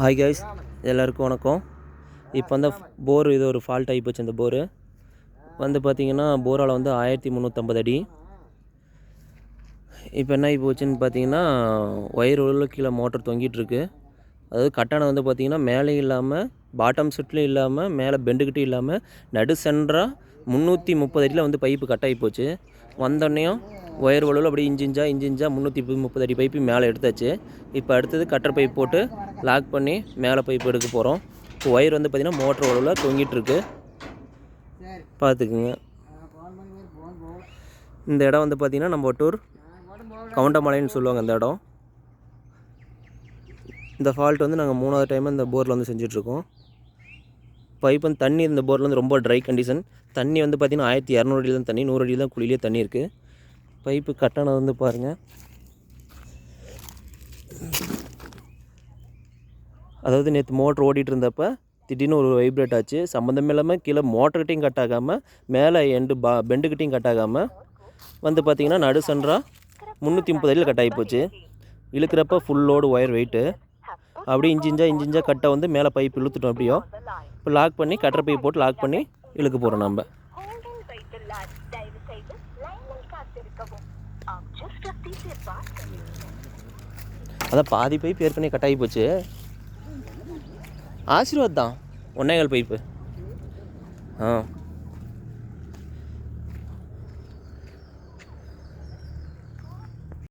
Hi guys எல்லாருக்கும் வணக்கம். இப்போ வந்து போர் இது ஒரு ஃபால்ட் ஆகி போச்சு இந்த போரு வந்து பார்த்தீங்கன்னா போரால் வந்து ஆயிரத்தி முந்நூற்றம்பது அடி. இப்போ என்ன ஆகி போச்சுன்னு பார்த்தீங்கன்னா ஒயர் உள்ள கீழே மோட்டர் தொங்கிட்டுருக்கு அதாவது கட்டணம் வந்து பார்த்தீங்கன்னா மேலே இல்லாமல் பாட்டம் செட்லையும் இல்லாமல் மேலே பெண்டுக்கிட்டும் இல்லாமல் நடு சென்டராக முந்நூற்றி முப்பது அடியில் வந்து பைப்பு கட் ஆகி போச்சு. வந்தோடனையும் ஒயர் வலுவில் அப்படியே இன்ச்சு இன்ச்சா இன்ச்சு இன்ச்சா முந்நூற்றி முப்பது அடி பைப்பு மேலே எடுத்தாச்சு. இப்போ அடுத்தது கட்டர் பைப் போட்டு லாக் பண்ணி மேலே பைப் எடுக்க போகிறோம். இப்போ ஒயர் வந்து பார்த்திங்கன்னா மோட்டர் வலுவில் தொங்கிட்டுருக்கு. பார்த்துக்குங்க. இந்த இடம் வந்து பார்த்திங்கன்னா நம்ம டூர் கவுண்டமலைன்னு சொல்லுவாங்க இந்த இடம். இந்த ஃபால்ட் வந்து நாங்கள் மூணாவது டைம் இந்த போரில் வந்து செஞ்சிட்ருக்கோம். பைப் வந்து தண்ணி இந்த போரில் வந்து ரொம்ப ட்ரை கண்டிஷன் தண்ணி வந்து பார்த்திங்கன்னா ஆயிரத்தி இரநூறு அடி தான் தண்ணி நூறு அடி தான் குழியிலே தண்ணி இருக்குது பைப்பு கட்டணம் வந்து பாருங்கள் அதாவது நேற்று மோட்ரு ஓடிட்டு இருந்தப்ப திடீர்னு ஒரு வைப்ரேட் ஆச்சு. சம்மந்தம் இல்லாமல் கீழே மோட்டர்கிட்டையும் கட் ஆகாமல் மேலே எண்டு பா பெண்டுக்கிட்டையும் கட் ஆகாமல் வந்து பார்த்திங்கன்னா நடு சென்ட்ரா முந்நூற்றி முப்பது அடியில் கட் ஆகி போச்சு இழுக்கிறப்ப ஃபுல் லோடு ஒயர் வெயிட்டு அப்படியே இஞ்சிஞ்சா இஞ்சிஞ்சா கட்டை வந்து மேலே பைப் இழுத்துட்டோம் அப்படியோ இப்போ லாக் பண்ணி கட்டர் பைப் போட்டு லாக் பண்ணி இழுக்க போகிறோம் நம்ம செய்து அதான் பாதி பைப் ஏற்கனவே கட்டாகி போச்சு. ஆசீர்வாத் தான். ஒன்னேகால் பைப்பு ஆ.